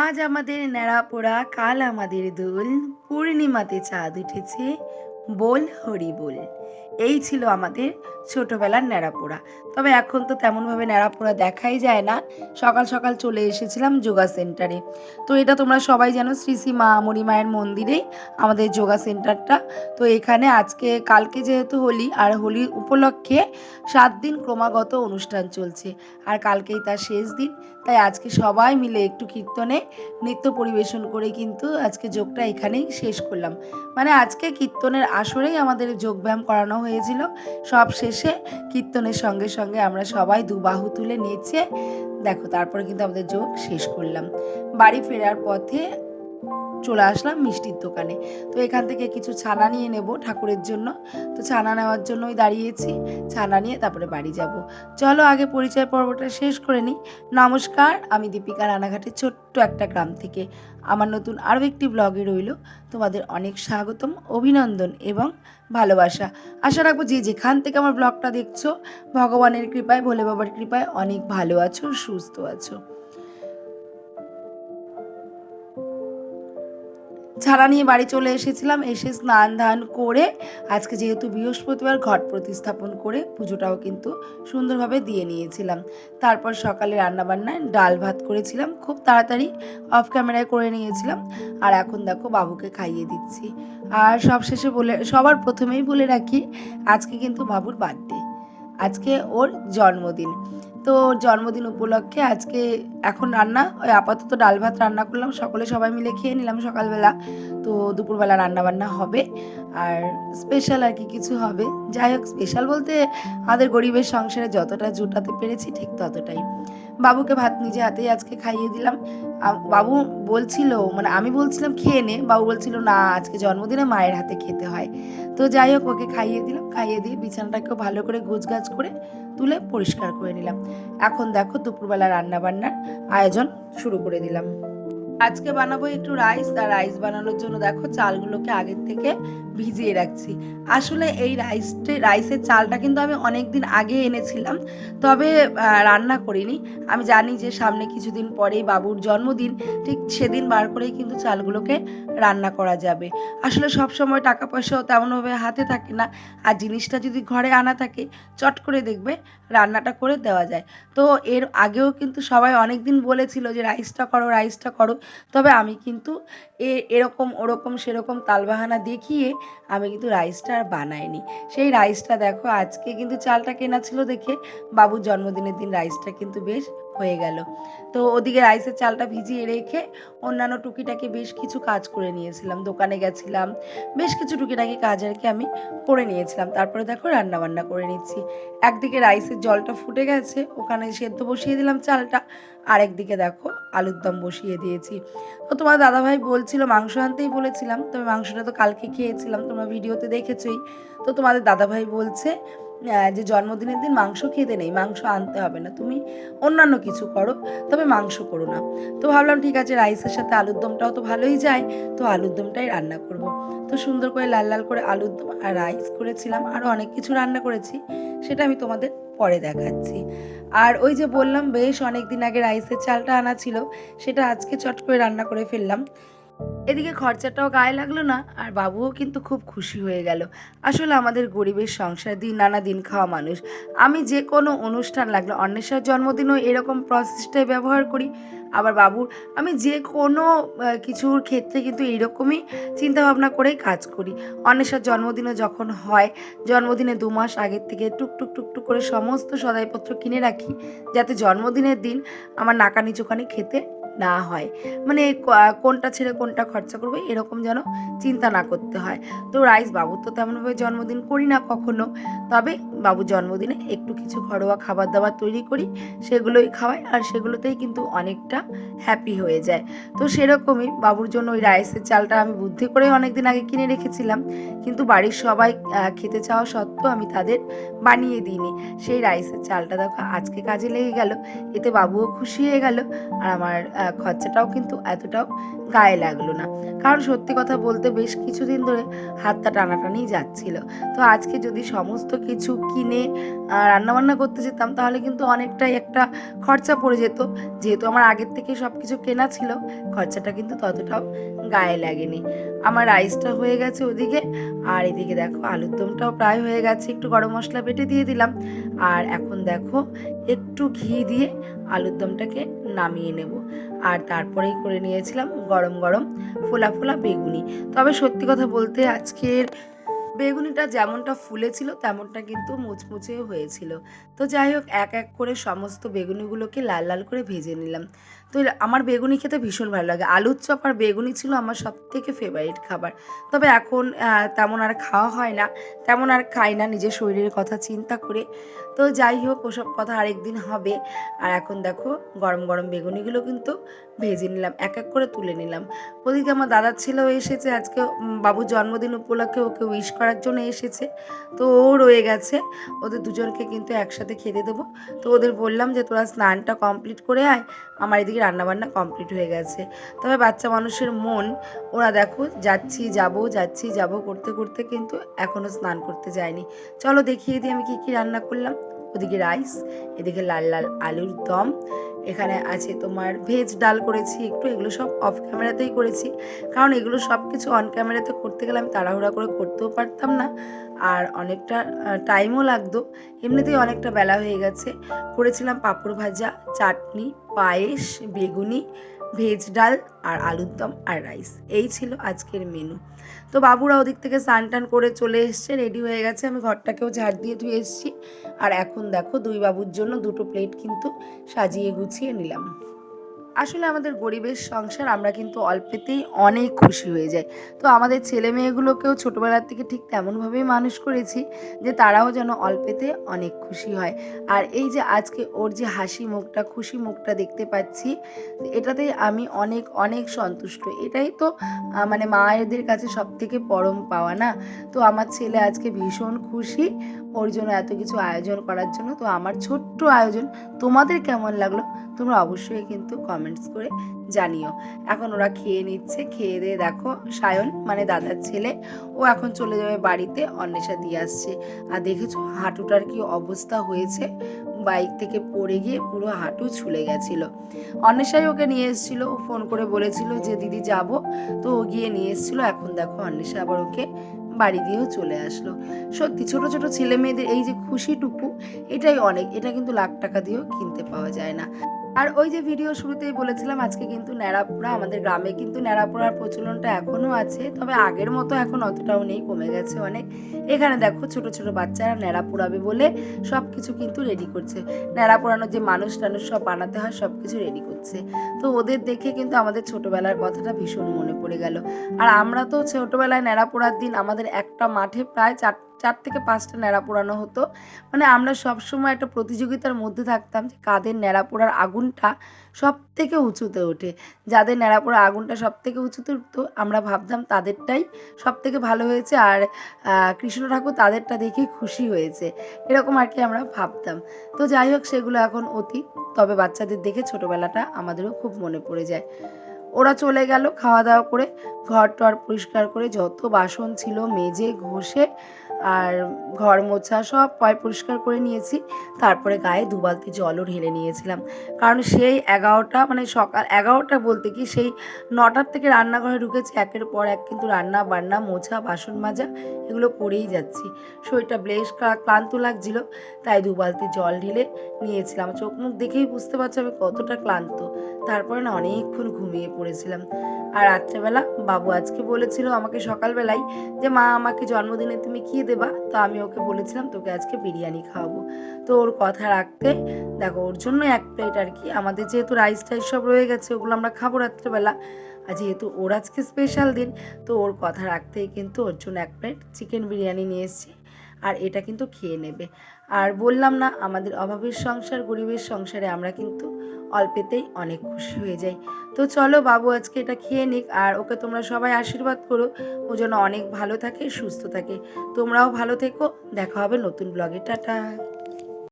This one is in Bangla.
আজ আমাদের ন্যাড়া পোড়া কাল আমাদের দোল। পূর্ণিমাতে চাঁদ উঠেছে বল হরি বল এই ছিল আমাদের ছোটবেলার ন্যাড়াপোড়া। তবে এখন তো তেমনভাবে ন্যাড়াপোড়া দেখাই যায় না। সকাল সকাল চলে এসেছিলাম যোগা সেন্টারে। তো এটা তোমরা সবাই জানো শ্রী শ্রী মা মণিমায়ের মন্দিরেই আমাদের যোগা সেন্টারটা। তো এখানে আজকে, কালকে যেহেতু হোলি, আর হোলির উপলক্ষে সাত দিন ক্রমাগত অনুষ্ঠান চলছে। আর কালকেই তার শেষ দিন। তাই আজকে সবাই মিলে একটু কীর্তনে নৃত্য পরিবেশন করে কিন্তু আজকে যোগটা এখানেই শেষ করলাম। মানে আজকে কীর্তনের আসরেই আমাদের যোগব্যায়াম করানো হয়েছিল। সব শেষে কীর্তনের সঙ্গে সঙ্গে আমরা সবাই দু বাহু তুলে নেচে, দেখো, তারপরে কিন্তু আমাদের যোগ শেষ করলাম। বাড়ি ফেরার পথে চলে আসলাম মিষ্টির দোকানে। তো এখান থেকে কিছু ছানা নিয়ে নেব ঠাকুরের জন্য। তো ছানা নেওয়ার জন্যই দাঁড়িয়েছি। ছানা নিয়ে তারপরে বাড়ি যাব। চলো আগে পরিচয় পর্বটা শেষ করে নিই। নমস্কার, আমি দীপিকা রানাঘাটের ছোট্ট একটা গ্রাম থেকে। আমার নতুন আরও একটি ব্লগে রইল। তোমাদের অনেক স্বাগতম, অভিনন্দন এবং ভালোবাসা। আশা রাখব যে যেখান থেকে আমার ব্লগটা দেখছ, ভগবানের কৃপায়, ভোলে বাবার কৃপায় অনেক ভালো আছো, সুস্থ আছো। ছাড়া নিয়ে বাড়ি চলে এসেছিলাম, এসে স্নান ধান করে আজকে যেহেতু বৃহস্পতিবার ঘট প্রতিস্থাপন করে পুজোটাও কিন্তু সুন্দরভাবে দিয়ে নিয়েছিলাম। তারপর সকালে রান্নাবান্নায় ডাল ভাত করেছিলাম, খুব তাড়াতাড়ি অফ ক্যামেরায় করে নিয়েছিলাম। আর এখন দেখো বাবুকে খাইয়ে দিচ্ছি। আর সব শেষে বলে, সবার প্রথমেই বলে রাখি, আজকে কিন্তু বাবুর বার্থডে আজকে ওর জন্মদিন। তো জন্মদিন উপলক্ষে আজকে এখন রান্না, ওই আপাতত ডাল ভাত রান্না করলাম। সকলে সবাই মিলে খেয়ে নিলাম সকালবেলা। তো দুপুরবেলা রান্না বান্না হবে। আর স্পেশাল আর কি কিছু হবে? যাই হোক স্পেশাল বলতে আমাদের গরিবের সংসারে যতটা জোটাতে পেরেছি ঠিক ততটাই। বাবুকে ভাত নিজে হাতেই আজকে খাইয়ে দিলাম। বাবু বলছিল মানে আমি বলছিলাম খেয়ে নে, বাবু বলছিল, না, আজকে জন্মদিনে মায়ের হাতে খেতে হয়। তো যাই হোক, ওকে খাইয়ে দিলাম, খাইয়ে দিয়ে বিছানাটাকেও ভালো করে গোছগাছ করে তুলে পরিষ্কার করে নিলাম। এখন দেখো, দুপুরবেলা রান্নাবান্নার আয়োজন শুরু করে দিলাম। আজকে বানাবো একটু রাইস আর রাইস বানানোর জন্য দেখো চালগুলোকে আগের থেকে ভিজিয়ে রাখছি। আসলে এই রাইসটে রাইসের চালটা কিন্তু আমি অনেক দিন আগে এনেছিলাম, তবে রান্না করিনি। আমি জানি যে সামনে কিছুদিন পরেই বাবুর জন্মদিন, ঠিক সেদিন বার করেই কিন্তু চালগুলোকে রান্না করা যাবে। আসলে সব সময় টাকা পয়সাও তেমনভাবে হাতে থাকে না, আর জিনিসটা যদি ঘরে আনা থাকে, চট করে দেখবে রান্নাটা করে দেওয়া যায়। তো এর আগেও কিন্তু সবাই অনেক দিন বলেছিল যে রাইসটা করো রাইসটা করো। তবে আমি কিন্তু এ, এরকম, ওরকম, সেরকম তালবাহানা দেখিয়ে আমি কিন্তু রাইসটা আর বানাইনি। সেই রাইসটা দেখো, আজকে কিন্তু চালটা কেনা ছিল দেখে বাবুর জন্মদিনের দিন রাইসটা কিন্তু বেশ হয়ে গেল। তো ওদিকে রাইসের চালটা ভিজিয়ে রেখে অন্যান্য টুকিটাকি বেশ কিছু কাজ করে নিয়েছিলাম। দোকানে গেছিলাম, বেশ কিছু টুকিটাকি কাজ আর কি আমি করে নিয়েছিলাম। তারপরে দেখো রান্না বান্না করে নিচ্ছি। একদিকে রাইসের জলটা ফুটে গেছে, ওখানে সেদ্ধ বসিয়ে দিলাম চালটা। আর একদিকে দেখো আলুর দম বসিয়ে দিয়েছি। তো তোমার দাদাভাই বলছিল, মাংস আনতেই বলেছিলাম, তবে মাংসটা তো কালকে খেয়েছিলাম, তোমরা ভিডিওতে দেখেছোই। তো তোমাদের দাদাভাই বলছে যে জন্মদিনের দিন মাংস খেতে নেই, মাংস আনতে হবে না। তুমি অন্যান্য কিছু করো, তবে মাংস করো না। তো ভাবলাম, ঠিক আছে, রাইসের সাথে আলুর দমটাও তো ভালোই যায়, তো আলুর দমটাই রান্না করব। তো সুন্দর করে লাল লাল করে আলুর দম আর রাইস করেছিলাম আরও অনেক কিছু রান্না করেছি, সেটা আমি তোমাদের পরে দেখাচ্ছি। আর ওই যে বললাম, বেশ অনেক দিন আগে রাইসের চালটা আনা ছিল, সেটা আজকে চট করে রান্না করে ফেললাম। এদিকে খরচাটাও গায়ে লাগল না, আর বাবুও কিন্তু খুব খুশি হয়ে গেল। আসলে আমাদের গরিবের সংসার দিন নানা দিন খাওয়া মানুষ। আমি যে কোনো অনুষ্ঠান লাগল, অন্বেষার জন্মদিনও এরকম প্রসেসটাই ব্যবহার করি। আবার বাবুর আমি যে কোনো কিছুর ক্ষেত্রে কিন্তু এইরকমই চিন্তাভাবনা করেই কাজ করি। অন্বেষার জন্মদিনও যখন হয়, জন্মদিনে দু মাস আগের থেকে টুকটুক টুকটুক করে সমস্ত সদাইপত্র কিনে রাখি। যাতে জন্মদিনের দিন আমার নাকানি চোখানি খেতে না হয়। মানে কোনটা ছেড়ে কোনটা খরচা করব এরকম যেন চিন্তা না করতে হয়। তো রাইস বাবুর তো তেমনভাবে জন্মদিন করি না কখনো। তবে বাবুর জন্মদিনে একটু কিছু ঘরোয়া খাবার দাবার তৈরি করি, সেগুলোই খাওয়াই আর সেগুলোতেই কিন্তু অনেকটা হ্যাপি হয়ে যায়। তো সেরকমই বাবুর জন্য ওই রাইসের চালটা আমি বুদ্ধি করে অনেক দিন আগে কিনে রেখেছিলাম। কিন্তু বাড়ির সবাই খেতে চাওয়া সত্ত্বেও আমি তাদের বানিয়ে দিইনি। সেই রাইসের চালটা দেখো আজকে কাজে লেগে গেল, এতে বাবুও খুশি হয়ে গেল আর আমার খরচাটাও কিন্তু এতটাও গায়ে লাগল না। কারণ সত্যি কথা বলতে বেশ কিছুদিন ধরে হাতটা টানাটানি যাচ্ছিল। তো আজকে যদি সমস্ত কিছু কিনে রান্নাবান্না করতে যেতাম, তাহলে কিন্তু অনেকটাই একটা খরচা পড়ে যেত। যেহেতু আমার আগের থেকে সব কিছু কেনা ছিল, খরচাটা কিন্তু ততটাও গায়ে লাগেনি। আমার রাইসটা হয়ে গেছে ওদিকে, আর এদিকে দেখো আলুর দমটাও প্রায় হয়ে গেছে। একটু গরম মশলা বেটে দিয়ে দিলাম। আর এখন দেখো একটু ঘি দিয়ে আলুর দমটাকে নামিয়ে নেব। আর তারপরেই করে নিয়েছিলাম গরম গরম ফোলা ফোলা বেগুনি। তবে সত্যি কথা বলতে আজকের বেগুনিটা যেমনটা ফুলেছিল, তেমনটা কিন্তু মুচমুচে হয়েছিল। তো যাই হোক, এক এক করে সমস্ত বেগুনিগুলোকে লাল লাল করে ভেজে নিলাম। তো আমার বেগুনি খেতে ভীষণ ভালো লাগে। আলুর চপ আর বেগুনি ছিল আমার সব থেকে ফেভারিট খাবার। তবে এখন তেমন আর খাওয়া হয় না। তেমন আর খাই না নিজের শরীরের কথা চিন্তা করে। তো যাই হোক, ওসব কথা আরেকদিন হবে। আর এখন দেখো, গরম গরম বেগুনিগুলো কিন্তু ভেজে নিলাম, এক এক করে তুলে নিলাম। ওদিকে আমার দাদার ছেলেও এসেছে, আজকে বাবুর জন্মদিন উপলক্ষে ওকে উইশ করার জন্য এসেছে। তো ও রয়ে গেছে, ওদের দুজনকে কিন্তু একসাথে খেতে দেবো। তো ওদের বললাম যে, তোরা স্নানটা কমপ্লিট করে আয়, আমার এদিকে রান্নাবান্না কমপ্লিট হয়ে গেছে। তবে বাচ্চা মানুষের মন, ওরা দেখো, যাচ্ছি, যাব যাচ্ছি, যাব করতে করতে কিন্তু এখনও স্নান করতে যায়নি। চলো দেখিয়ে দিই আমি কী কী রান্না করলাম। ওদিকে রাইস এদিকে লাল লাল আলুর দম। এখানে আছে তোমার ভেজ ডাল করেছি, একটু এগুলো সব অফ ক্যামেরাতেই করেছি। কারণ এগুলো সব কিছু অন ক্যামেরাতে করতে গেলে আমি তাড়াহুড়া করে করতেও পারতাম না। আর অনেকটা টাইমও লাগতো। এমনিতেই অনেকটা বেলা হয়ে গেছে। করেছিলাম পাঁপড় ভাজা, চাটনি, পায়েস, বেগুনি ভেজ ডাল আর আলুর দম আর রাইস। এই ছিল আজকের মেনু তো বাবুরা ওদিক থেকে স্নান টান করে চলে এসছে রেডি হয়ে গেছে। আমি ঘরটাকেও ঝাড় দিয়ে ধুয়ে এসেছি। আর এখন দেখো দুই বাবুর জন্য দুটো প্লেট কিন্তু সাজিয়ে গুছিয়ে নিলাম। আসলে আমাদের গরিবের সংসার আমরা কিন্তু অল্পেতেই অনেক খুশি হয়ে যাই। তো আমাদের ছেলে মেয়েগুলোকেও ছোটোবেলার থেকে ঠিক তেমনভাবেই মানুষ করেছি যে তারাও যেন অল্পেতে অনেক খুশি হয়। আর এই যে আজকে ওর যে হাসি মুখটা, খুশি মুখটা দেখতে পাচ্ছি, এটাতেই আমি অনেক অনেক সন্তুষ্ট। এটাই তো মানে মায়েদের কাছে সব থেকে পরম পাওয়া না? তো আমার ছেলে আজকে ভীষণ খুশি ওর জন্য এত কিছু আয়োজন করার জন্য। তো আমার ছোট্ট আয়োজন, তোমাদের কেমন লাগল? তোমরা অবশ্যই কিন্তু কমেন্টস করে জানিও। এখন ওরা খেয়ে নিচ্ছে, খেয়ে দিয়ে দেখো সায়ন মানে দাদার ছেলে, ও এখন চলে যাবে বাড়িতে, অন্বেষা দিয়ে আসছে। আর দেখেছ হাঁটুটার কি অবস্থা হয়েছে? বাইক থেকে পড়ে গিয়ে পুরো হাঁটু ছুলে গেছিল। অন্বেষাই ওকে নিয়ে এসেছিল, ও ফোন করে বলেছিল যে, দিদি যাব। তো ও গিয়ে নিয়ে এসেছিল, এখন দেখো অন্বেষা আবার ওকে বাড়ি দিয়েও চলে আসলো। সত্যি ছোট ছোট ছেলে মেয়েদের এই যে খুশিটুকু, এটাই অনেক, এটা কিন্তু লাখ টাকা দিয়েও কিনতে পাওয়া যায় না। আর ওই যে ভিডিও শুরুতেই বলেছিলাম, আজকে কিন্তু ন্যাড়াপোড়া, আমাদের গ্রামে কিন্তু ন্যাড়াপোড়ার প্রচলনটা এখনও আছে, তবে আগের মতো এখন অতটাও নেই, কমে গেছে অনেক। এখানে দেখো ছোট ছোট বাচ্চারা ন্যাড়া পোড়াবে বলে সব কিছু কিন্তু রেডি করছে। ন্যাড়া পোড়ানোর যে মানুষ টানুষ সব বানাতে হয় সব কিছু রেডি করছে। তো ওদের দেখে কিন্তু আমাদের ছোটবেলার কথাটা ভীষণ মনে পড়ে গেল। আর আমরা তো ছোটবেলায় ন্যাড়া পোড়ার দিন আমাদের একটা মাঠে প্রায় চার চার থেকে পাঁচটা ন্যাড়া পোড়ানো হতো। মানে আমরা সবসময় একটা প্রতিযোগিতার মধ্যে থাকতাম যে কাদের ন্যাড়া পোড়ার আগুনটা সব থেকে উঁচুতে ওঠে। যাদের ন্যাড়া পোড়া আগুনটা সব থেকে উঁচুতে উঠতো, আমরা ভাবতাম তাদেরটাই সব থেকে ভালো হয়েছে আর কৃষ্ণ ঠাকুর তাদেরটা দেখে খুশি হয়েছে। এরকম আর কি আমরা ভাবতাম। তো যাই হোক, সেগুলো এখন অতীত। তবে বাচ্চাদের দেখে ছোটোবেলাটা আমাদেরও খুব মনে পড়ে যায়। ওরা চলে গেল খাওয়া দাওয়া করে ঘর টর পরিষ্কার করে যত বাসন ছিল, মেজে, ঘষে আর ঘর মোছা সব পয় পরিষ্কার করে নিয়েছি। তারপরে গায়ে দু বালতি জলও ঢেলে নিয়েছিলাম। কারণ সেই এগারোটা মানে সকাল এগারোটা বলতে কি সেই নটার থেকে রান্নাঘরে ঢুকেছি, একের পর এক কিন্তু রান্না বান্না, মোছা, বাসন মাজা এগুলো করেই যাচ্ছি। শরীরটা বেশ ক্লা- ক্লান্ত লাগছিল, তাই দু বালতি জল ঢেলে নিয়েছিলাম। চোখ মুখ দেখেই বুঝতে পারছি আমি কতটা ক্লান্ত। তারপরে না অনেকক্ষণ ঘুমিয়ে পড়েছিলাম। আর রাত্রেবেলা বাবু আজকে বলেছিল আমাকে সকালবেলায় যে, মা, আমাকে জন্মদিনে তুমি কী দেবা? তো আমি ওকে বলেছিলাম, তোকে আজকে বিরিয়ানি খাওয়াবো। তো ওর কথা রাখতে, দেখো, ওর জন্য এক প্লেট আর কি। আমাদের যেহেতু রাইস টাইস সব রয়ে গেছে, ওগুলো আমরা খাব রাত্রেবেলা। আর যেহেতু ওর আজকে স্পেশাল দিন, তো ওর কথা রাখতেই কিন্তু ওর জন্য এক প্লেট চিকেন বিরিয়ানি নিয়ে এসেছি। আর এটা কিন্তু খেয়ে নেবে। আর বললাম না, আমাদের অভাবের সংসার গরিবের সংসারে আমরা কিন্তু অল্পেতেই অনেক খুশি হয়ে যাই। তো চলো বাবু আজকে এটা খেয়ে নিক, আর ওকে তোমরা সবাই আশীর্বাদ করো, ও যেন অনেক ভালো থাকে, সুস্থ থাকে। তোমরাও ভালো থেকো, দেখা হবে নতুন ব্লগে টাটা।